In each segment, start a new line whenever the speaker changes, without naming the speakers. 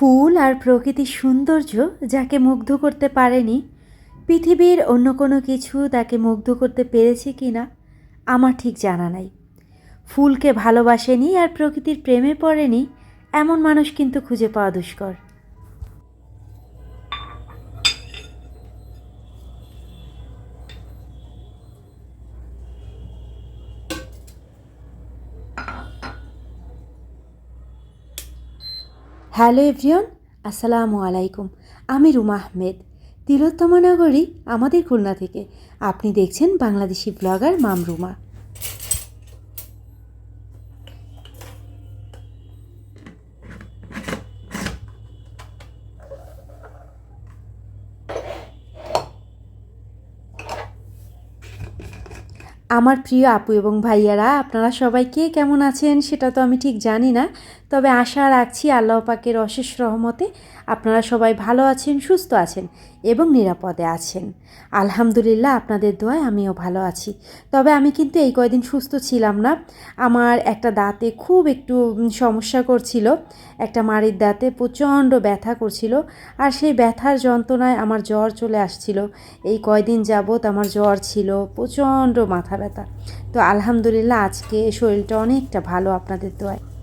ফুল আর প্রকৃতির সৌন্দর্য যাকে মুগ্ধ করতে পারেনি, পৃথিবীর অন্য কোনো কিছু তাকে মুগ্ধ করতে পেরেছে কি না আমার ঠিক জানা নাই। ফুলকে ভালোবাসেনি আর প্রকৃতির প্রেমে পড়েনি, এমন মানুষ কিন্তু খুঁজে পাওয়া দুষ্কর। হ্যালো এভরিওন আসসালামু আলাইকুম। আমি রুমা আহমেদ, তিলোত্তমা নগরী, আমাদের খুলনা থেকে। আপনি দেখছেন বাংলাদেশি ব্লগার মামরুমা আমার প্রিয় আপু এবং ভাইয়ারা, আপনারা সবাই কে কেমন আছেন সেটা তো আমি ঠিক জানি না তবে আশা রাখছি আল্লাহ পাকের অশেষ রহমতে আপনারা সবাই ভালো আছেন, সুস্থ আছেন এবং নিরাপদে আছেন। আলহামদুলিল্লাহ আপনাদের দোয়ায় আমিও ভালো আছি। তবে আমি কিন্তু এই কয়দিন সুস্থ ছিলাম না। আমার একটা দাঁতে খুব একটু সমস্যা করছিল, একটা মাড়ির দাঁতে প্রচণ্ড ব্যথা করছিল আর সেই ব্যথার যন্ত্রণায় আমার জ্বর চলে আসছিল। এই কয়দিন যাবৎ আমার জ্বর ছিল, প্রচণ্ড মাথা ব্যথা। তো আলহামদুলিল্লাহ আজকে শরীরটা অনেকটা ভালো আপনাদের দোয়ায়।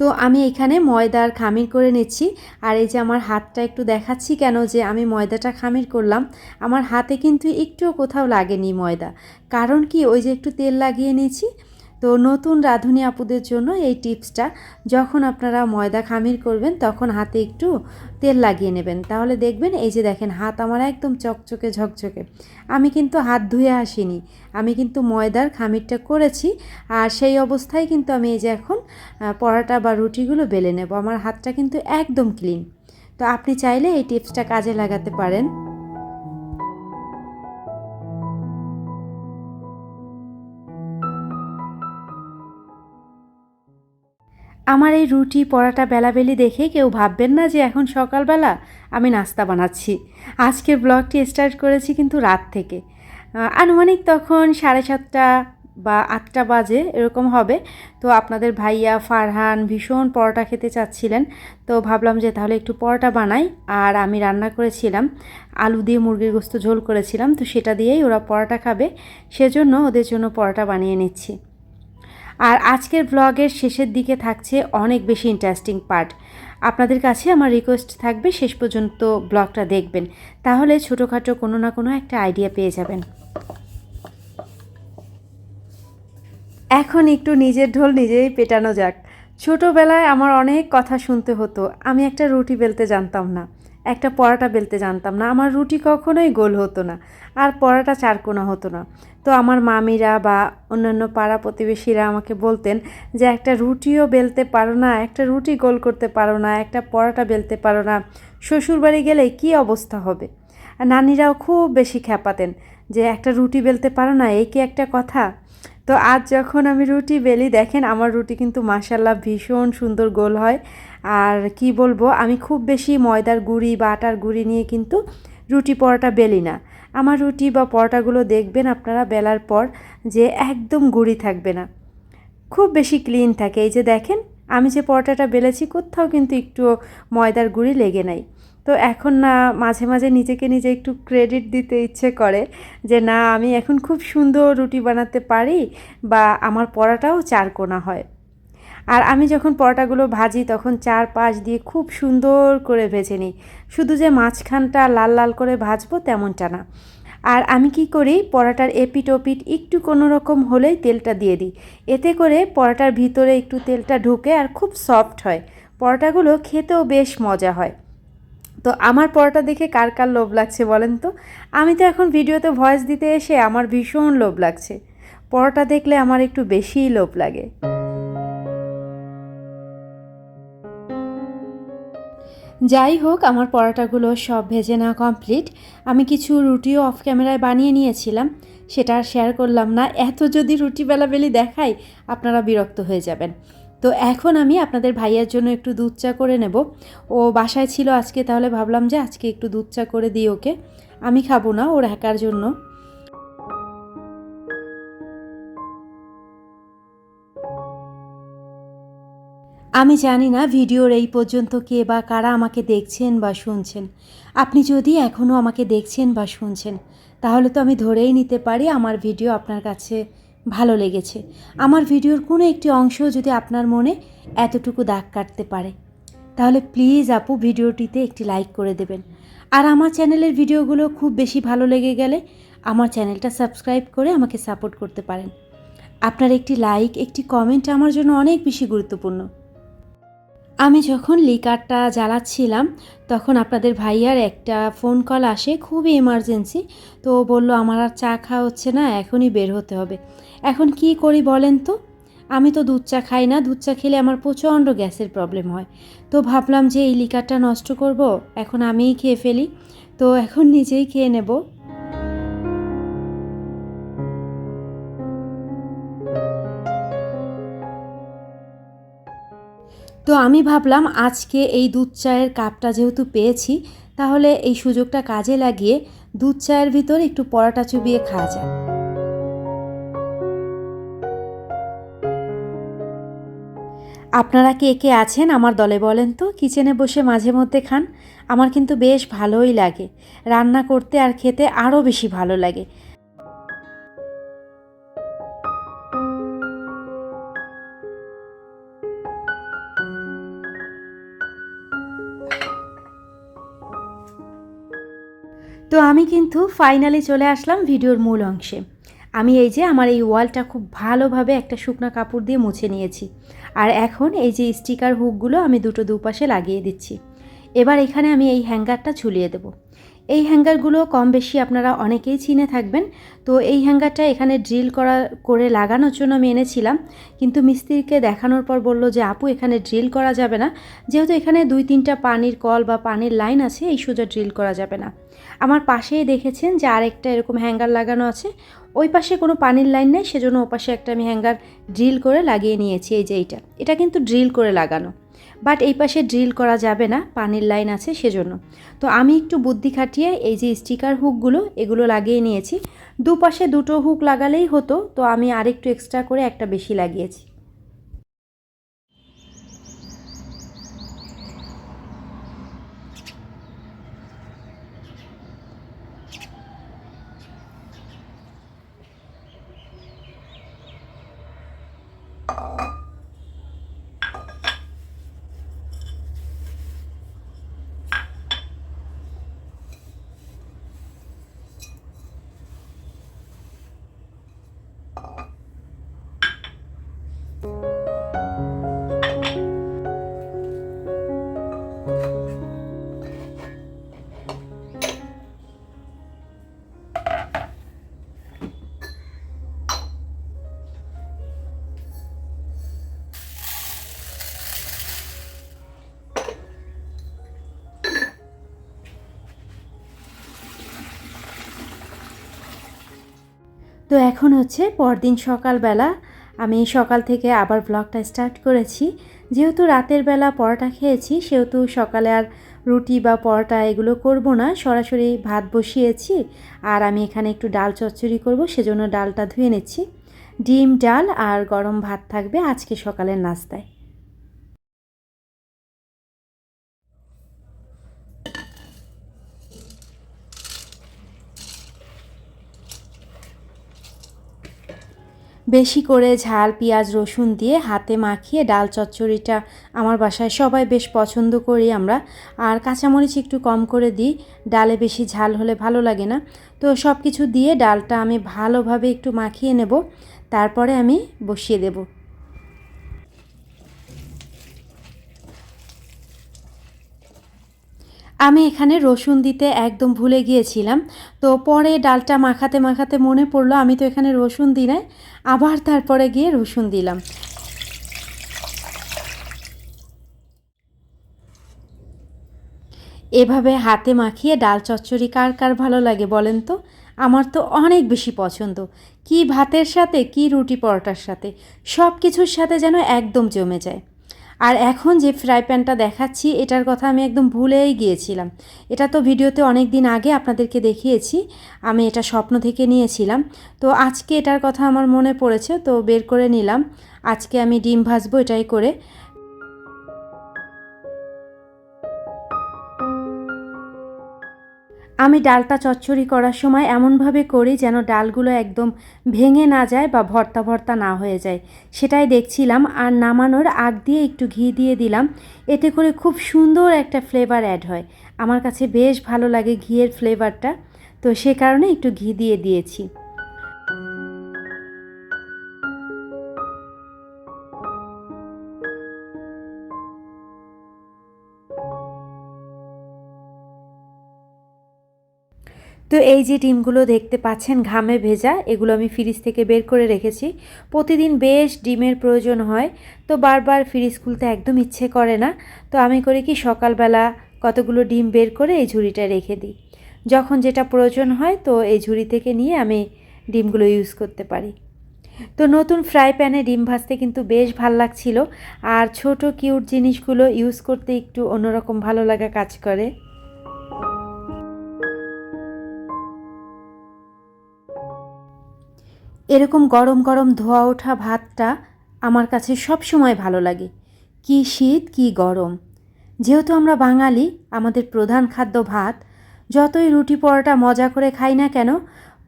তো আমি এখানে ময়দার খামির করে নিচ্ছি। আর এই যে আমার হাতটা একটু দেখাচ্ছি কেন যে আমি ময়দাটা খামির করলাম। আমার হাতে কিন্তু একটুও কোথাও লাগেনি ময়দা। কারণ কি ওই যে একটু তেল লাগিয়ে নিয়েছি তো নতুন রাঁধুনি আপুদের জন্য এই টিপসটা, যখন আপনারা ময়দা খামির করবেন, তখন হাতে একটু তেল লাগিয়ে নেবেন। তাহলে দেখবেন এই যে দেখেন, হাত আমার একদম চকচকে ঝকঝকে। আমি কিন্তু হাত ধুয়ে আসিনি। আমি কিন্তু ময়দার খামিরটা করেছি আর সেই অবস্থায় কিন্তু আমি এই যে এখন পরাটা বা রুটিগুলো বেলে নেব। আমার হাতটা কিন্তু একদম ক্লিন। তো আপনি চাইলে এই টিপসটা কাজে লাগাতে পারেন। আমার এই রুটি পরাটা বেলাবেলি দেখে কেউ ভাববেন না যে এখন সকালবেলা আমি নাস্তা বানাচ্ছি। আজকের ব্লগটি স্টার্ট করেছি কিন্তু রাত থেকে। আনুমানিক তখন সাড়ে সাতটা বা আটটা বাজে, এরকম হবে। তো আপনাদের ভাইয়া ফারহান ভীষণ পরোটা খেতে চাচ্ছিলেন। তো ভাবলাম যে তাহলে একটু পরোটা বানাই। আর আমি রান্না করেছিলাম, আলু দিয়ে মুরগির গোস্ত ঝোল করেছিলাম। তো সেটা দিয়েই ওরা পরোটা খাবে। সেজন্য ওদের জন্য পরোটা বানিয়ে নিচ্ছি। আর আজকের ব্লগের শেষের দিকে থাকছে অনেক বেশি ইন্টারেস্টিং পার্ট আপনাদের কাছে আমার রিকোয়েস্ট থাকবে শেষ পর্যন্ত ব্লগটা দেখবেন, তাহলে ছোটোখাটো কোনো না কোনো একটা আইডিয়া পেয়ে যাবেন। এখন একটু নিজের ঢোল নিজেই পেটানো যাক। ছোটোবেলায় আমার অনেক কথা শুনতে হতো, আমি একটা রুটি বেলতে জানতাম না, একটা পরাটা বেলতে জানতাম না, আমার রুটি কখনোই গোল হতো না, আর পরাটা চারকোনা হতো না। তো আমার মামিরা বা অন্যান্য পাড়া প্রতিবেশীরা আমাকে বলতেন যে একটা রুটিও বেলতে পারো না, একটা রুটি গোল করতে পারো না, একটা পরাটা বেলতে পারো না, শ্বশুরবাড়ি গেলে কি অবস্থা হবে? আর নানিরাও খুব বেশি খ্যাপাতেন যে একটা রুটি বেলতে পারো না এই কি একটা কথা? তো আজ যখন আমি রুটি বেলি, দেখেন আমার রুটি কিন্তু মাসাল্লাহ ভীষণ সুন্দর গোল হয়। আর কি বলব, আমি খুব বেশি ময়দার গুঁড়ি বা আটার গুঁড়ি নিয়ে কিন্তু রুটি পরোটা বেলি না। আমার রুটি বা পরোটাগুলো দেখবেন আপনারা বেলার পর যে একদম গুঁড়ি থাকবে না। খুব বেশি ক্লিন থাকে। এই যে দেখেন, আমি যে পরোটাটা বেলেছি, কোথাও কিন্তু একটু ময়দার গুঁড়ি লেগে নাই। তো এখন না, মাঝে মাঝে নিজেকে নিজে একটু ক্রেডিট দিতে ইচ্ছে করে যে না, আমি এখন খুব সুন্দর রুটি বানাতে পারি বা আমার পরাটাও চারকোনা হয়। আর আমি যখন পরোটাগুলো ভাজি, তখন চার পাশ দিয়ে খুব সুন্দর করে ভেজে নিই। শুধু যে মাঝখানটা লাল লাল করে ভাজবো তেমনটা না। আর আমি কি করি, পরোটার এপিট ওপিট একটু কোনো রকম হলেই তেলটা দিয়ে দিই। এতে করে পরোটার ভিতরে একটু তেলটা ঢুকে আর খুব সফট হয়। পরোটাগুলো খেতেও বেশ মজা হয়। তো আমার পরোটা দেখে কার কার লোভ লাগছে বলেন তো? আমি তো এখন ভিডিওতে ভয়েস দিতে এসে আমার ভীষণ লোভ লাগছে। পরোটা দেখলে আমার একটু বেশিই লোভ লাগে। যাই হোক, আমার পরোটাগুলো সব ভেজে নেওয়া কমপ্লিট আমি কিছু রুটিও অফ ক্যামেরায় বানিয়ে নিয়েছিলাম। সেটা আর শেয়ার করলাম না। এত যদি রুটি বেলাবেলি দেখাই, আপনারা বিরক্ত হয়ে যাবেন। তো এখন আমি আপনাদের ভাইয়ার জন্য একটু দুধ চা করে নেব। ও বাসায় ছিল আজকে, তাহলে ভাবলাম যে আজকে একটু দুধ চা করে দিই ওকে। আমি খাব না, ওর একার জন্য। আমি জানি না ভিডিওর এই পর্যন্ত কে বা কারা আমাকে দেখছেন বা শুনছেন। আপনি যদি এখনও আমাকে দেখছেন বা শুনছেন, তাহলে তো আমি ধরেই নিতে পারি আমার ভিডিও আপনার কাছে ভালো লেগেছে। আমার ভিডিওর কোনো একটি অংশ যদি আপনার মনে এতটুকু দাগ কাটতে পারে, তাহলে প্লিজ আপু ভিডিওটিতে একটি লাইক করে দেবেন। আর আমার চ্যানেলের ভিডিওগুলো খুব বেশি ভালো লেগে গেলে আমার চ্যানেলটা সাবস্ক্রাইব করে আমাকে সাপোর্ট করতে পারেন। আপনার একটি লাইক, একটি কমেন্ট আমার জন্য অনেক বেশি গুরুত্বপূর্ণ। আমি যখন লিকারটা জ্বালাচ্ছিলাম, তখন আপনাদের ভাইয়ার একটা ফোন কল আসে, খুবই এমার্জেন্সি তো বলল, আমার আর চা খাওয়া হচ্ছে না, এখনই বের হতে হবে। এখন কি করি বলেন তো? আমি তো দুধ চা খাই না, দুধ চা খেলে আমার প্রচণ্ড গ্যাসের প্রবলেম হয়। তো ভাবলাম যে এই লিকারটা নষ্ট করব, এখন আমিই খেয়ে ফেলি। তো এখন নিজেই খেয়ে নেব। তো আমি ভাবলাম আজকে এই দুধ চায়ের কাপটা যেহেতু পেয়েছি, তাহলে এই সুযোগটা কাজে লাগিয়ে দুধ চায়ের ভিতর একটু পরাটা চুবিয়ে খাওয়া যায় আপনারা কে কে আছেন আমার দলে বলেন তো? কিচেনে বসে মাঝে মধ্যে খান। আমার কিন্তু বেশ ভালোই লাগে। রান্না করতে আর খেতে আরও বেশি ভালো লাগে। তো আমি কিন্তু ফাইনালি চলে আসলাম ভিডিওর মূল অংশে। আমি এই যে আমার এই ওয়ালটা খুব ভালোভাবে একটা শুকনো কাপড় দিয়ে মুছে নিয়েছি। আর এখন এই যে স্টিকার হুকগুলো আমি দুটো দুপাশে লাগিয়ে দিচ্ছি। এবার এখানে আমি এই হ্যাঙ্গারটা ঝুলিয়ে দেব। এই হ্যাঙ্গারগুলো কম বেশি আপনারা অনেকেই চিনে থাকবেন। তো এই হ্যাঙ্গারটা এখানে ড্রিল করা, করে লাগানোর জন্য আমি এনেছিলাম। কিন্তু মিস্ত্রিকে দেখানোর পর বলল যে, আপু, এখানে ড্রিল করা যাবে না। যেহেতু এখানে দুই তিনটা পানির কল বা পানির লাইন আছে, এই সোজা ড্রিল করা যাবে না। আমার পাশেই দেখেছেন যে, আরেকটা এরকম হ্যাঙ্গার লাগানো আছে। ওই পাশে কোনো পানির লাইন নেই, সেজন্য ও পাশে একটা আমি হ্যাঙ্গার ড্রিল করে লাগিয়ে নিয়েছি, এই যে এইটা। এটা কিন্তু ড্রিল করে লাগানো। বাট এই পাশে ড্রিল করা যাবে না, পানির লাইন আছে সেজন্য। তো আমি একটু বুদ্ধি খাটিয়ে এই যে স্টিকার হুকগুলো, এগুলো লাগিয়ে নিয়েছি। দুপাশে দুটো হুক লাগালেই হতো, তো আমি আরেকটু এক্সট্রা করে একটা বেশি লাগিয়েছি। তো এখন হচ্ছে পরদিন সকালবেলা আমি সকাল থেকে আবার ব্লগটা স্টার্ট করেছি। যেহেতু রাতের বেলা পরোটা খেয়েছি, সেহেতু সকালে আর রুটি বা পরোটা এগুলো করব না। সরাসরি ভাত বসিয়েছি আর আমি এখানে একটু ডাল চচ্চড়ি করব, সেজন্য ডালটা ধুয়ে নিচ্ছি। ডিম, ডাল আর গরম ভাত থাকবে আজকে সকালের নাস্তায়। বেশি করে ঝাল, পেঁয়াজ, রসুন দিয়ে হাতে মাখিয়ে ডাল চচ্চড়িটা আমার বাসায় সবাই বেশ পছন্দ করি আমরা। আর কাঁচামরিচ একটু কম করে দিই, ডালে বেশি ঝাল হলে ভালো লাগে না। তো সব কিছু দিয়ে ডালটা আমি ভালোভাবে একটু মাখিয়ে নেব, তারপরে আমি বসিয়ে দেবো। আমি এখানে রসুন দিতে একদম ভুলে গিয়েছিলাম। তো পরে ডালটা মাখাতে মাখাতে মনে পড়ল, আমি তো এখানে রসুন নাই। আবার তারপরে গিয়ে রসুন দিলাম। এভাবে হাতে মাখিয়ে ডাল চচ্চড়ি কার কার ভালো লাগে বলেন তো? আমার তো অনেক বেশি পছন্দ। কি ভাতের সাথে, কি রুটি পরোটার সাথে সব কিছুর সাথে যেন একদম জমে যায়। আর এখন যে ফ্রাই প্যানটা দেখাচ্ছি, এটার কথা আমি একদম ভুলেই গিয়েছিলাম। এটা তো ভিডিওতে অনেক দিন আগে আপনাদেরকে দেখিয়েছি, আমি এটা স্বপ্ন থেকে নিয়েছিলাম। তো আজকে এটার কথা আমার মনে পড়েছে, তো বের করে নিলাম। আজকে আমি ডিম ভাজবো এটাই করে। আমি ডালটা চচ্চড়ি করার সময় এমনভাবে করি যেন ডালগুলো একদম ভেঙে না যায় বা ভর্তা ভর্তা না হয়ে যায়। সেটাই দেখছিলাম আর নামানোর আগ দিয়ে একটু ঘি দিয়ে দিলাম। এতে করে খুব সুন্দর একটা ফ্লেভার অ্যাড হয়। আমার কাছে বেশ ভালো লাগে ঘিয়ের ফ্লেভারটা তো সে কারণে একটু ঘি দিয়ে দিয়েছি। তো এই যে ডিমগুলো দেখতে পাচ্ছেন, ঘামে ভেজা, এগুলো আমি ফ্রিজ থেকে বের করে রেখেছি। প্রতিদিন বেশ ডিমের প্রয়োজন হয়, তো বারবার ফ্রিজ খুলতে একদম ইচ্ছে করে না। তো আমি করি কি, সকালবেলা কতগুলো ডিম বের করে এই ঝুড়িটা রেখে দিই। যখন যেটা প্রয়োজন হয়, তো এই ঝুড়ি থেকে নিয়ে আমি ডিমগুলো ইউজ করতে পারি। তো নতুন ফ্রাই প্যানে ডিম ভাজতে কিন্তু বেশ ভালো লাগছিল, আর ছোট কিউট জিনিসগুলো ইউজ করতে একটু অন্যরকম ভালো লাগা কাজ করে। এরকম গরম গরম ধোয়া ওঠা ভাতটা আমার কাছে সব সময় ভালো লাগে। কি শীত, কি গরম। যেহেতু আমরা বাঙালি, আমাদের প্রধান খাদ্য ভাত, যতই রুটি পরোটা মজা করে খাই না কেন,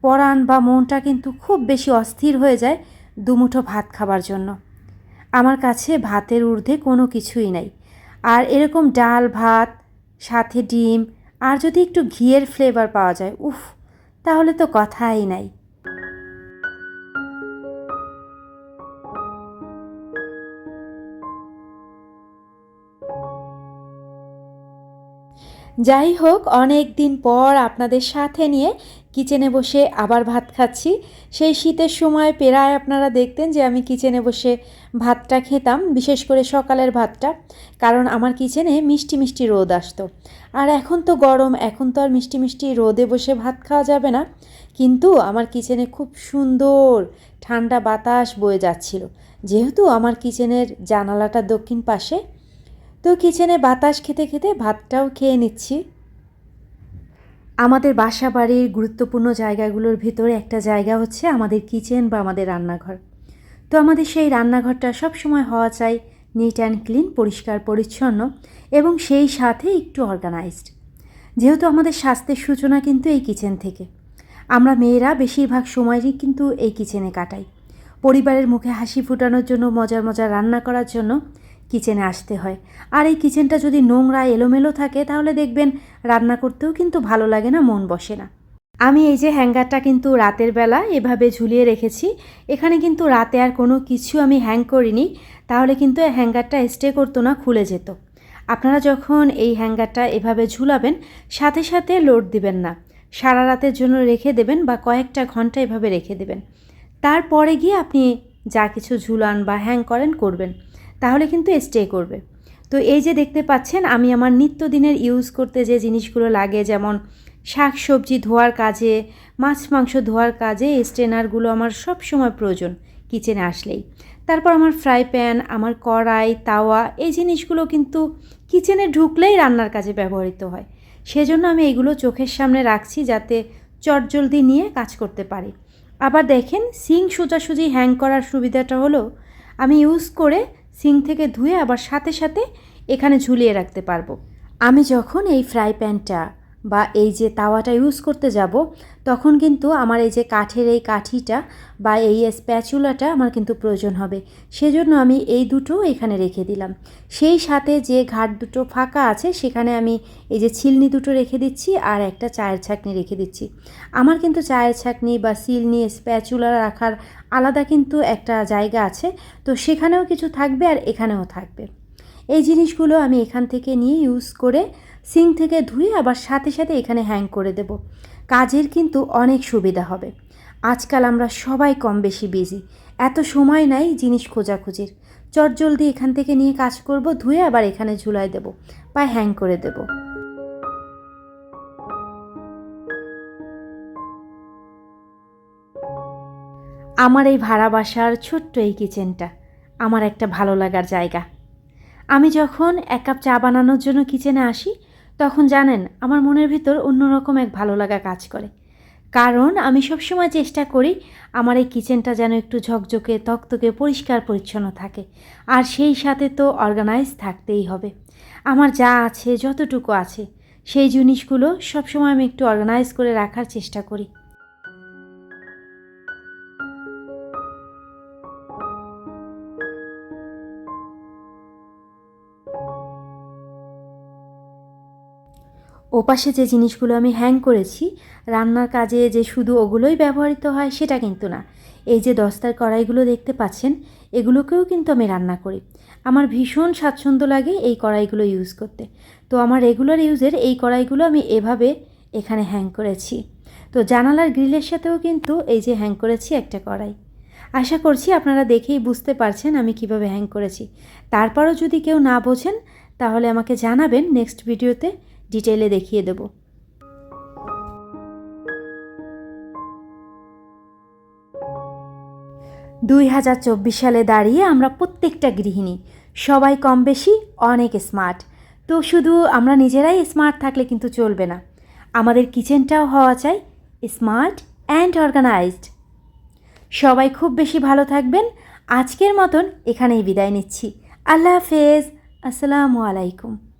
পরাণ বা মনটা কিন্তু খুব বেশি অস্থির হয়ে যায় দুমুঠো ভাত খাবার জন্য। আমার কাছে ভাতের ঊর্ধ্বে কোনো কিছুই নাই। আর এরকম ডাল, ভাত, সাথে ডিম, আর যদি একটু ঘিয়ের ফ্লেভার পাওয়া যায়, উফ, তাহলে তো কথাই নাই। যাই হোক, অনেক দিন পর আপনাদের সাথে নিয়ে কিচেনে বসে আবার ভাত খাচ্ছি। সেই শীতের সময় প্রায় আপনারা দেখতেন যে আমি কিচেনে বসে ভাতটা খেতাম, বিশেষ করে সকালের ভাতটা, কারণ আমার কিচেনে মিষ্টি মিষ্টি রোদ আসতো। আর এখন তো গরম, এখন তো আর মিষ্টি মিষ্টি রোদে বসে ভাত খাওয়া যাবে না। কিন্তু আমার কিচেনে খুব সুন্দর ঠান্ডা বাতাস বয়ে যাচ্ছিল। যেহেতু আমার কিচেনের জানালাটা দক্ষিণ পাশে তো কিচেনে বাতাস খেতে খেতে ভাতটাও খেয়ে নিচ্ছি। আমাদের বাসা বাড়ির গুরুত্বপূর্ণ জায়গাগুলোর ভিতরে একটা জায়গা হচ্ছে আমাদের কিচেন বা আমাদের রান্নাঘর। তো আমাদের সেই রান্নাঘরটা সব সময় হওয়া চাই নিট অ্যান্ড ক্লিন পরিষ্কার, পরিচ্ছন্ন এবং সেই সাথে একটু অর্গানাইজড যেহেতু আমাদের স্বাস্থ্যের সূচনা কিন্তু এই কিচেন থেকে। আমরা মেয়েরা বেশিরভাগ সময়ই কিন্তু এই কিচেনে কাটাই। পরিবারের মুখে হাসি ফোটানোর জন্য, মজার মজার রান্না করার জন্য কিচেনে আসতে হয়। আর এই কিচেনটা যদি নোংরা, এলোমেলো থাকে, তাহলে দেখবেন রান্না করতেও কিন্তু ভালো লাগে না, মন বসে না। আমি এই যে হ্যাঙ্গারটা কিন্তু রাতের বেলা এভাবে ঝুলিয়ে রেখেছি, এখানে কিন্তু রাতে আর কোনো কিছু আমি হ্যাং করিনি, তাহলে কিন্তু এই হ্যাঙ্গারটা স্টে করতো না, খুলে যেত। আপনারা যখন এই হ্যাঙ্গারটা এভাবে ঝুলাবেন, সাথে সাথে লোড দিবেন না। সারা রাতের জন্য রেখে দেবেন বা কয়েকটা ঘণ্টা এভাবে রেখে দেবেন। তারপরে গিয়ে আপনি যা কিছু ঝুলান বা হ্যাং করেন, করবেন। তাহলে কিন্তু স্টে করবে। তো এই যে দেখতে পাচ্ছেন, আমি আমার নিত্যদিনের ইউজ করতে যে জিনিসগুলো লাগে, যেমন শাক সবজি ধোয়ার কাজে, মাছ মাংস ধোয়ার কাজে স্ট্রেনারগুলো আমার সব সময় প্রয়োজন কিচেনে আসলেই। তারপর আমার ফ্রাই প্যান আমার কড়াই, তাওয়া, এই জিনিসগুলো কিন্তু কিচেনে ঢুকলেই রান্নার কাজে ব্যবহৃত হয়। সেজন্য আমি এগুলো চোখের সামনে রাখছি যাতে চটজলদি নিয়ে কাজ করতে পারি। আবার দেখেন সিং সোজাসুজি হ্যাং করার সুবিধাটা হলো, আমি ইউজ করে সিং থেকে ধুয়ে আবার সাথে সাথে এখানে ঝুলিয়ে রাখতে পারব। আমি যখন এই ফ্রাই প্যানটা বা এই যে তাওয়াটা ইউজ করতে যাব, তখন কিন্তু আমার এই যে কাঠের এই কাঠিটা বা এই স্প্যাচুলাটা আমার কিন্তু প্রয়োজন হবে। সেজন্য আমি এই দুটো এখানে রেখে দিলাম। সেই সাথে যে ঘাট দুটো ফাঁকা আছে, সেখানে আমি এই যে ছিলনি দুটো রেখে দিচ্ছি আর একটা চায়ের ছাকনি রেখে দিচ্ছি। আমার কিন্তু চায়ের ছাকনি বা সিলনি স্প্যাচুলা রাখার আলাদা কিন্তু একটা জায়গা আছে, তো সেখানেও কিছু থাকবে আর এখানেও থাকবে। এই জিনিসগুলো আমি এখান থেকে নিয়ে ইউজ করে সিং থেকে ধুয়ে আবার সাথে সাথে এখানে হ্যাং করে দেব। কাজের কিন্তু অনেক সুবিধা হবে। আজকাল আমরা সবাই কম বেশি বিজি এত সময় নাই জিনিস খোঁজাখুঁজির। চটজলদি এখান থেকে নিয়ে কাজ করব, ধুয়ে আবার এখানে ঝুলাই দেব বা হ্যাং করে দেব। আমার এই ভাড়া বাসার ছোট্ট এই কিচেনটা আমার একটা ভালো লাগার জায়গা। আমি যখন এক কাপ চা বানানোর জন্য কিচেনে আসি, তখন জানেন আমার মনের ভিতর অন্যরকম এক ভালো লাগা কাজ করে। কারণ আমি সবসময় চেষ্টা করি আমার এই কিচেনটা যেন একটু ঝকঝকে, তকতকে, পরিষ্কার, পরিচ্ছন্ন থাকে। আর সেই সাথে তো অর্গানাইজ থাকতেই হবে। আমার যা আছে, যতটুকু আছে, সেই জিনিসগুলো সবসময় আমি একটু অর্গানাইজ করে রাখার চেষ্টা করি। ওপাশে যে জিনিসগুলো আমি হ্যাং করেছি, রান্নার কাজে যে শুধু ওগুলোই ব্যবহৃত হয় সেটা কিন্তু না। এই যে দস্তার কড়াইগুলো দেখতে পাচ্ছেন, এগুলোকেও কিন্তু আমি রান্না করি। আমার ভীষণ স্বাচ্ছন্দ্য লাগে এই কড়াইগুলো ইউজ করতে। তো আমার রেগুলার ইউজের এই কড়াইগুলো আমি এভাবে এখানে হ্যাং করেছি। তো জানালার গ্রিলের সাথেও কিন্তু এই যে হ্যাং করেছি একটা কড়াই। আশা করছি আপনারা দেখেই বুঝতে পারছেন আমি কীভাবে হ্যাং করেছি। তারপরও যদি কেউ না বোঝেন, তাহলে আমাকে জানাবেন নেক্সট ভিডিওতে ডিটেলে দেখিয়ে দেব। দুই হাজার চব্বিশ সালে দাঁড়িয়ে আমরা প্রত্যেকটা গৃহিণী, সবাই কম বেশি অনেক স্মার্ট তো শুধু আমরা নিজেরাই স্মার্ট থাকলে কিন্তু চলবে না। আমাদের কিচেনটাও হওয়া চাই স্মার্ট অ্যান্ড অর্গানাইজড সবাই খুব বেশি ভালো থাকবেন। আজকের মতন এখানেই বিদায় নিচ্ছি। আল্লাহ হাফেজ। আসসালামু আলাইকুম।